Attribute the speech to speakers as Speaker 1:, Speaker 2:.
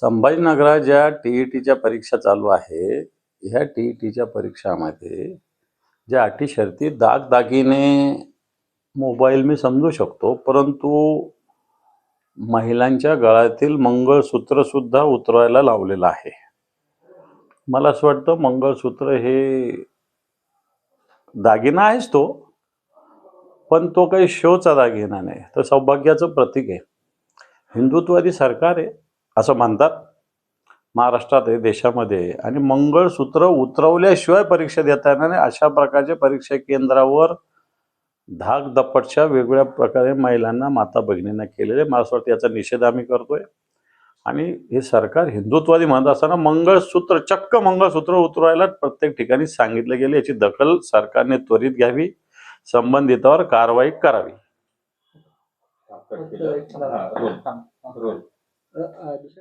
Speaker 1: संभाजीनगरात ज्या T E टीच्या परीक्षा चालू आहे. ह्या टी ई टीच्या परीक्षामध्ये ज्या अटी शर्ती दागदागिने मोबाईल मी समजू शकतो परंतु महिलांच्या गळ्यातील मंगळसूत्र सुद्धा उतरवायला लावलेलं आहे. मला असं वाटतं मंगळसूत्र हे दागिना आहेच तो पण तो काही शोचा दागिना नाही. तर सौभाग्याचं प्रतीक आहे. हिंदुत्ववादी सरकार आहे. असं मानतात महाराष्ट्रात देशामध्ये. आणि मंगळसूत्र उतरवल्याशिवाय परीक्षा देता येणार नाही. अशा प्रकारच्या परीक्षा केंद्रावर धाक दप्पटच्या वेगवेगळ्या प्रकारे महिलांना माता भगिनींना केलेले. मला असं वाटतं याचा निषेध आम्ही करतोय. आणि हे सरकार हिंदुत्वादी म्हणत असताना मंगळसूत्र चक्क मंगळसूत्र उतरवायला प्रत्येक ठिकाणी सांगितलं गेले. याची दखल सरकारने त्वरित घ्यावी. संबंधितावर कारवाई करावी.
Speaker 2: हा, रोल.